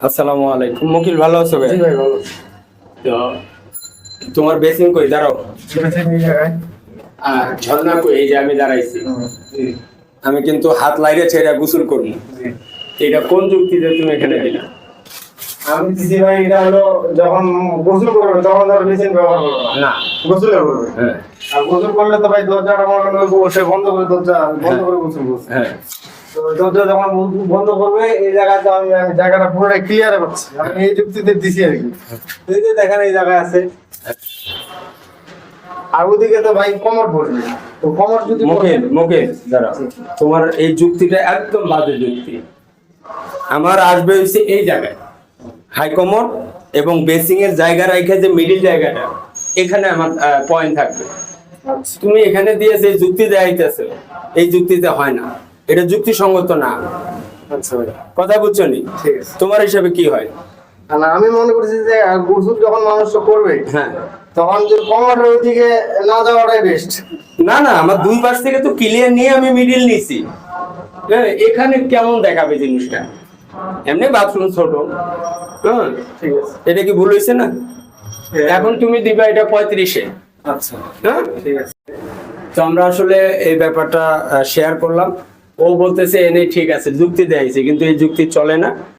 আসসালামু আলাইকুম। মুকিল ভালো আছো ভাই ভাই ভালো। তো তোমার বেসিং কই? দাঁড়াও। আর ঝর্ণা কই? এই যে আমি দাঁড়াইছি। আমি কিন্তু হাত লাইরে ছেড়ে গোসল করব। জি। এটা কোন যুক্তিতে তুমি এখানে দিলা? আমি দিদি ভাই এটা হলো যখন গোসল করবে তখন ধর মেশিন ব্যবহার করবে। না। গোসলে করবে। হ্যাঁ। আর গোসল করলে তো ভাই দরজাটা মনে বসে বন্ধ করে দরজা বন্ধ করে গোসল করছে। হ্যাঁ। তো যখন বন্ধ- বন্ধ করবে এই জায়গাতে আমি আমি জায়গাটা পুরোটাই ক্লিয়ার পাচ্ছি। আমি এই যুক্তিতে দিছি আর কি। এই যে দেখেন এই জায়গায় আছে। আর ওদিকে তো ভাই কমর পড়বে তো কমর যদি মুকিল মুকিল দাঁড়াও। তোমার এই যুক্তিটা একদম বাজে যুক্তি। আমার আসবে হচ্ছে এই জায়গায়। হাই কমর এবং বেসিং এর জায়গা রাখে যে মিডিল জায়গাটা এখানে আমার পয়েন্ট থাকবে। আচ্ছা। তুমি এখানে দিয়ে যে যুক্তি দেখাইতেছো এই যুক্তিতে হয় না। এটা যুক্তিসঙ্গত না। আচ্ছা ভাই। কথা বুঝছ নি? ঠিক আছে। তোমার হিসাবে কি হয়? আর আমি মনে করছি যে আহ, যখন মানুষ করবে হ্যাঁ। তখন যে কমরের ওইদিকে না যাওয়াটাই বেস্ট না না আমার দুই পাশ থেকে তো ক্লিয়ার নিয়ে আমি মিডিল নিছি। হ্যাঁ এখানে কেমন দেখাবে জিনিসটা? এমনি বাথরুম ছোট। হ্যাঁ? ঠিক আছে। এটা কি ভুল হয়েছে না? এখন তুমি দিবা এটা পঁয়ত্রিশে। আচ্ছা। হ্যাঁ? ঠিক আছে। তো আমরা আসলে এই ব্যাপারটা শেয়ার করলাম। ও বলতেছে এনে ঠিক আছে। যুক্তি দেয়াইছে কিন্তু এই যুক্তি চলে না।